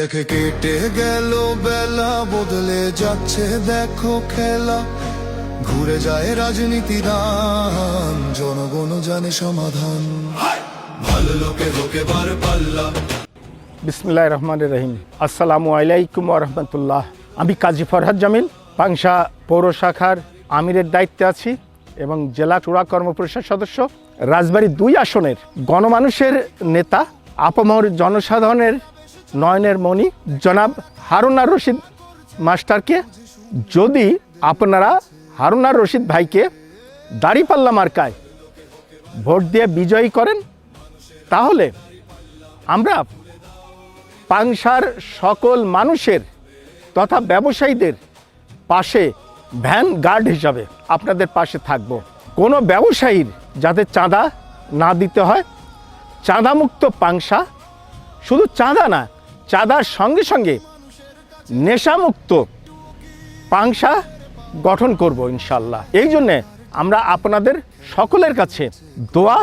দেখে কেটে গেল বেলা বদলে যাচ্ছে দেখো খেলা। ঘুরে যায় রাজনীতি দান জনগণ জানে সমাধান। ভালো লোকে হোকে বার পাল্লা। বিসমিল্লাহ রহমান রহিম। আসসালামু আলাইকুম রহমতুল্লাহ। আমি কাজী ফরহাদ জামিল পাংশা পৌর শাখার আমিরের দায়িত্বে আছি এবং জেলা চূড়া কর্মপরিষদ সদস্য। রাজবাড়ী দুই আসনের গণমানুষের নেতা আপামর জনসাধারণের নয়নের মণি জনাব হারুনার রশিদ মাস্টারকে। যদি আপনারা হারুনার রশিদ ভাইকে দাড়িপাল্লা মার্কায় ভোট দিয়ে বিজয়ী করেন, তাহলে আমরা পাংশার সকল মানুষের তথা ব্যবসায়ীদের পাশে ভ্যান গার্ড হিসাবে আপনাদের পাশে থাকব। কোনো ব্যবসায়ীর যাতে চাঁদা না দিতে হয়, চাঁদামুক্ত পাংশা। শুধু চাঁদা না চাঁদার সঙ্গে সঙ্গে নেশামুক্ত পাংশা গঠন করব ইনশাল্লাহ এই জন্যে আমরা আপনাদের সকলের কাছে দোয়া,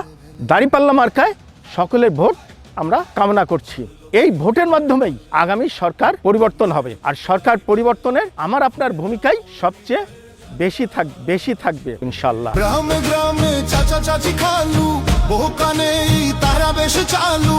দাঁড়িপাল্লা মার্কায় সকলের ভোট আমরা কামনা করছি। এই ভোটের মাধ্যমেই আগামী সরকার পরিবর্তন হবে। আর সরকার পরিবর্তনের আমার আপনার ভূমিকাই সবচেয়ে বেশি থাক, বেশি থাকবে ইনশাল্লাহ গ্রামে গ্রামে চাচা চাচি খালু, বহু কানে তারা বেশ চালু।